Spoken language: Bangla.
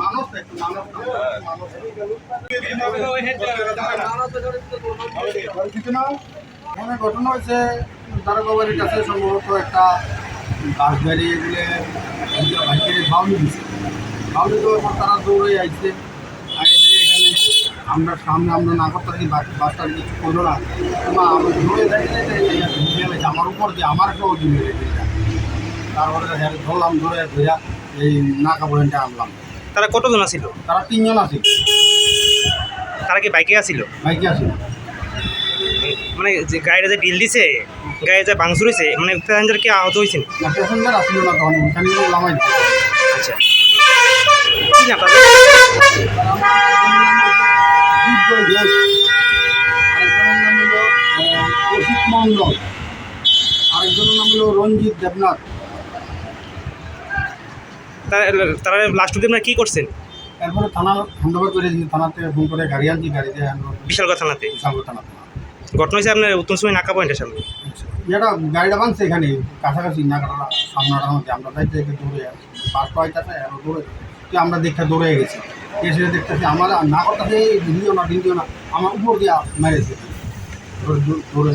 মানুষ একটু ঘটনা হয়েছে সম্ভবত একটা বাস তারা দৌড়ে এখানে আমরা সামনে, আমরা না করতে পারি বাসটা কিছু করল না। দৌড়ে আমার উপর দিয়ে, আমার একটা ওজন তারপরে ধরলাম, ধরে ধরে এই নাকা পয়েন্টে আনলাম। তারা কতজন আছিল? তারা তিনজন আছে তারা কি বাইকে আছিল? বাইকে আছে মানে যে গাড়িটা যে ডিল দিছে গাড়ি যে ভাঙচুর হয়েছে মানে প্যাসেঞ্জার কি আহত হয়েছে না প্যাসেঞ্জার আসছিল না তখন ওখানে নামাই আচ্ছা। কি না তাদের আরেকজনের নাম হলো রঞ্জিত দেবনাথ। তারা- লাস্ট অব্দি আপনারা কী করছেন? এরপরে থানা হ্যান্ড ওভার করে দিয়েছি থানাতে ফোন করে গাড়ি আনছি গাড়িতে বিশালগড় থানাতে? বিশালগড় থানা থানা ঘটনা হয়েছে আপনার উত্তম সময় নাকা পয়েন্টের সামনে? যেটা গাড়িটা বানছে এখানে কাছাকাছি না কাটা সামনাটার মধ্যে। আমরা থেকে দৌড়ে পাঁচ পাইতেছে আর দৌড়ে তো আমরা দেখতে দৌড়ে গেছি। এসে দেখতেছি আমার না করতেছে দিও না দিও না আমার উপর দিয়ে মেরেছে। দৌড়ে দৌড়ে